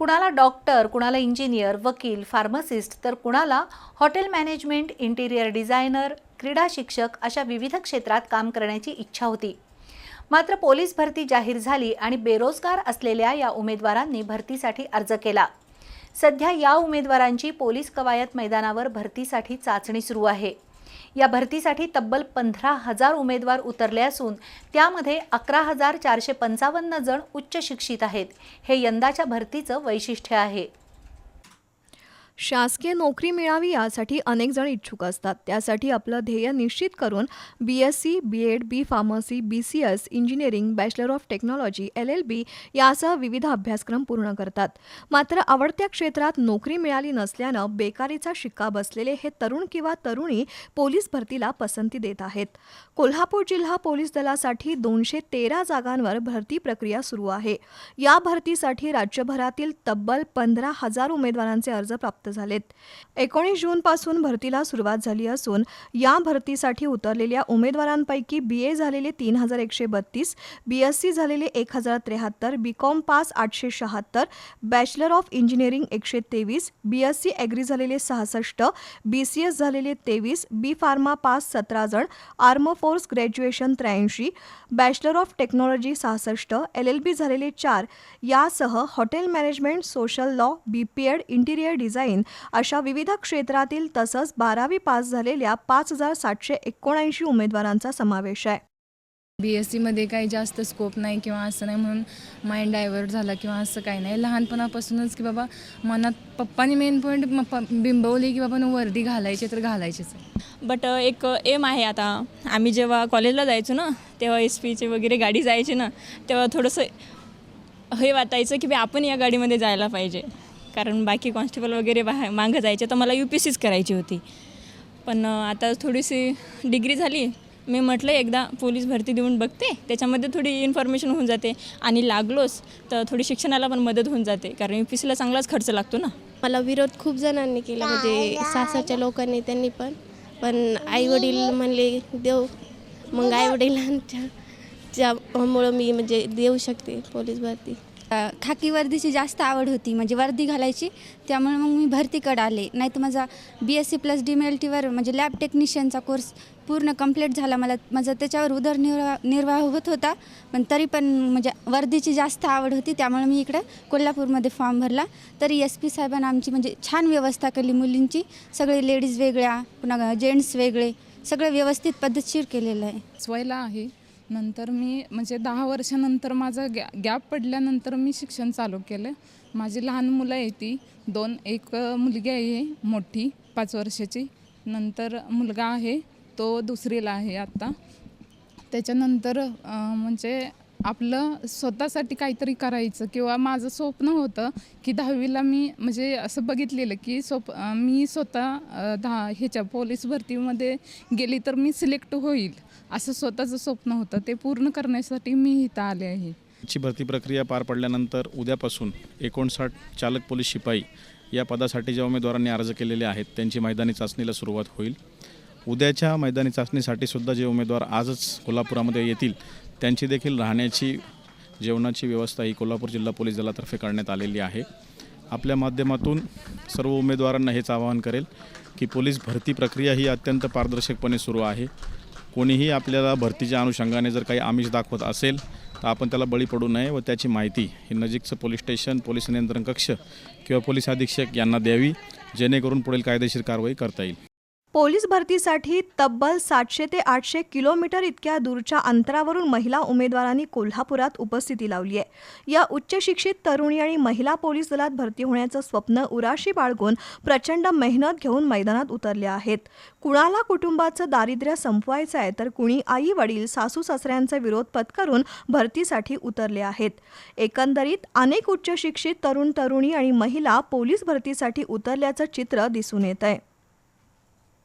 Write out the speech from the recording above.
कुणाला डॉक्टर कुणाला इंजिनियर वकील फार्मसिस्ट तर कुणाला हॉटेल मॅनेजमेंट इंटिरियर डिझायनर क्रीडा शिक्षक अशा विविध क्षेत्रात काम करण्याची इच्छा होती. मात्र पोलीस भरती जाहीर झाली आणि बेरोजगार असलेल्या या उमेदवारांनी भरतीसाठी अर्ज केला. सध्या या उमेदवारांची पोलीस कवायत मैदानावर भरतीसाठी चाचणी सुरू आहे. या भरतीसाठी तब्बल पंधरा हजार उमेदवार उतरले असून त्यामध्ये अकरा हजार चारशे पंचावन्न जण उच्च शिक्षित आहेत. हे यंदाच्या भरतीचं वैशिष्ट्य आहे. शासकीय नोकरी मिळावी यासाठी अनेक जण इच्छुक असतात. त्यासाठी आपलं ध्येय निश्चित करून B S C B Ed B pharmacy B C S engineering bachelor of technology L L B यासह विविध अभ्यासक्रम पूर्ण करतात. मात्र आवडत्या क्षेत्रात नोकरी मिळाली नसल्यानं बेकारीचा शिक्का बसलेले हे तरुण किंवा तरुणी पोलीस भरतीला पसंती देत आहेत. कोल्हापूर जिल्हा पोलीस दलासाठी दोनशे तेरा जागांवर भरती प्रक्रिया सुरू आहे. या भरतीसाठी राज्यभरातील तब्बल पंधरा हजार उमेदवारांचे अर्ज प्राप्त झालेत. एकोणीस जूनपासून भरतीला सुरुवात झाली असून या भरतीसाठी उतरलेल्या उमेदवारांपैकी बी ए झालेले तीन हजार एकशे बत्तीस बी एस सी झालेले एक हजार त्र्याहत्तर बी कॉम पास आठशे शहात्तर बॅचलर ऑफ इंजिनिअरिंग एकशे तेवीस बी एस सी ॲग्री झालेले सहासष्ट बी सी एस झालेले तेवीस बी फार्मा पास सतरा जण आर्म फोर्स ग्रॅज्युएशन त्र्याऐंशी बॅचलर ऑफ टेक्नॉलॉजी सहासष्ट एल एल बी झालेले चार यासह hotel management social law B P Ed interior design अशा विविध क्षेत्रातील तसंच बारावी पास झालेल्या पाच हजार सातशे एकोणऐंशी उमेदवारांचा समावेश आहे. बी एस सीमध्ये काही जास्त स्कोप नाही किंवा असं नाही म्हणून माइंड डायव्हर्ट झाला किंवा असं काही नाही. लहानपणापासूनच की बाबा मनात पप्पानी मेन पॉईंट बिंबवली की बाबा न वर्दी घालायचे तर घालायचेच बट एक एम आहे आता. आम्ही जेव्हा कॉलेजला जायचो ना तेव्हा एस पीचे वगैरे गाडी जायची ना तेव्हा थोडंसं हे वाटायचं की बी आपण या गाडीमध्ये जायला पाहिजे. कारण बाकी कॉन्स्टेबल वगैरे बाहेर मागं जायचे तर मला यू पी सीच करायची होती. पण आता थोडीशी डिग्री झाली. मी म्हटलं एकदा पोलीस भरती देऊन बघते. त्याच्यामध्ये थोडी इन्फॉर्मेशन होऊन जाते. आणि लागलोच तर थोडी शिक्षणाला पण मदत होऊन जाते. कारण यू पी सीला चांगलाच खर्च लागतो ना. मला विरोध खूप जणांनी केला. म्हणजे सासरच्या लोकांनी त्यांनी पण. पण आईवडील म्हणले देव मग आईवडिलांच्या च्यामुळं मी म्हणजे देऊ शकते पोलीस भरती. खाकी वर्दीची जास्त आवड होती. म्हणजे वर्दी घालायची. त्यामुळे मग मी भरतीकडे आले. नाही तर माझा B S C plus D L टीवर म्हणजे लॅब टेक्निशियनचा कोर्स पूर्ण कंप्लीट झाला. मला माझा त्याच्यावर उदरनिर्वाह निर्वाह होत होता. पण तरी पण म्हणजे वर्दीची जास्त आवड होती. त्यामुळे मी इकडं कोल्हापूरमध्ये फॉर्म भरला. तरी एस पी साहेबांना आमची म्हणजे छान व्यवस्था केली मुलींची. सगळे लेडीज वेगळ्या पुन्हा जेंट्स वेगळे. सगळं व्यवस्थित पद्धतशीर केलेलं आहे. स्वयला आहे. नंतर मी म्हणजे दहा वर्षानंतर माझा गॅ गॅप पडल्यानंतर मी शिक्षण चालू केलं. माझी लहान मुलं आहे ती दोन एक मुलगी आहे मोठी पाच वर्षाची. नंतर मुलगा आहे तो दुसरीला आहे आत्ता त्याच्यानंतर म्हणजे आपलं स्वतःसाठी काहीतरी करायचं किंवा माझं स्वप्न होतं की दहावीला मी म्हणजे असं बघितलेलं की स्वप मी स्वतः दहा ह्याच्या पोलीस भरतीमध्ये गेली तर मी सिलेक्ट होईल असं स्वतःचं स्वप्न होतं. ते पूर्ण करण्यासाठी मी इथं आले आहे. ची भरती प्रक्रिया पार पडल्यानंतर उद्यापासून एकोणसाठ चालक पोलीस शिपाई या पदासाठी ज्या उमेदवारांनी अर्ज केलेले आहेत त्यांची मैदानी चाचणीला सुरुवात होईल. उद्याच्या मैदानी चाचणीसाठी सुद्धा जे उमेदवार आजच कोल्हापुरामध्ये येतील त्यांची देखील राहण्याची जेवणाची व्यवस्था ही कोल्हापूर जिल्हा पोलीस दलातर्फे करण्यात आलेली आहे. आपल्या माध्यमातून सर्व उमेदवारांना हेच आवाहन करेल की पोलीस भरती प्रक्रिया ही अत्यंत पारदर्शकपणे सुरू आहे. कोणीही आपल्याला भरतीच्या अनुषंगाने जर काही आमिष दाखवत असेल तर आपण त्याला बळी पडू नये व त्याची माहिती ही नजीकचं पोलीस स्टेशन पोलीस नियंत्रण कक्ष किंवा पोलीस अधीक्षक यांना द्यावी जेणेकरून पुढील कायदेशीर कारवाई करता येईल. पोलीस भरतीसाठी तब्बल सातशे ते आठशे किलोमीटर इतक्या दूरच्या अंतरावरून महिला उमेदवारांनी कोल्हापुरात उपस्थिती लावली आहे. या उच्च शिक्षित तरुणी आणि महिला पोलीस दलात भरती होण्याचं स्वप्न उराशी बाळगून प्रचंड मेहनत घेऊन मैदानात उतरले आहेत. कुणाला कुटुंबाचं दारिद्र्य संपवायचं आहे तर कुणी आई वडील सासू सासऱ्यांचा विरोध पत्करून भरतीसाठी उतरले आहेत. एकंदरीत अनेक उच्च शिक्षित तरुण तरुणी आणि महिला पोलीस भरतीसाठी उतरल्याचं चित्र दिसून येत आहे